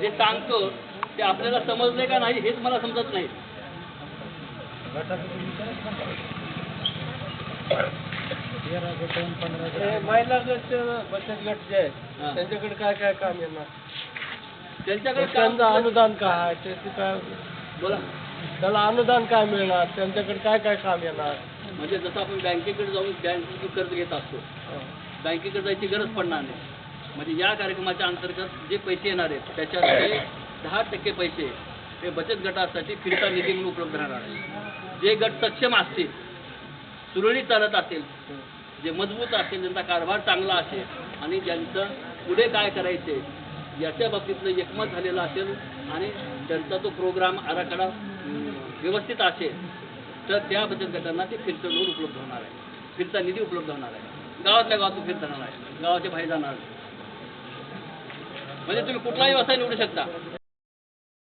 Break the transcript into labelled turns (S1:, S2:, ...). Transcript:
S1: जे सांगतो ते आपल्याला समजले का नाही हेच मला समजत नाही.
S2: महिला गट बचत गट जे. आहेत त्यांच्याकडे काय काय काम येणार?
S1: त्यांच्याकडे
S2: त्यांचं अनुदान काय त्याची काय
S1: बोला.
S2: त्याला अनुदान काय मिळणार? त्यांच्याकडे काय काय काम येणार?
S1: म्हणजे जसं आपण बँकेकडे जाऊन बँकेतून कर्ज घेत असतो. बँकेकडे जायची गरज पडणार नाही. म्हणजे या कार्यक्रमाच्या अंतर्गत जे पैसे येणार आहेत त्याच्यातले दहा टक्के पैसे हे बचत गटासाठी फिरता निधी म्हणून उपलब्ध राहणार आहे जे गट सक्षम असतील सुरळीत चालत असेल जे मजबूत असेल ज्यांचा कारभार चांगला असेल आणि ज्यांचं पुढे काय करायचे याच्या बाबतीतलं एकमत झालेलं असेल आणि त्यांचा तो प्रोग्राम आराखडा व्यवस्थित असेल तर त्या बचत गटांना ते फिरतं लोन उपलब्ध होणार आहे. फिरता निधी उपलब्ध होणार आहे. गावातल्या गावातून फिरता जाणार आहे. गावाच्या बाहेर जाणार म्हणजे तुम्ही कुठलाही व्यवसाय निवडू शकता.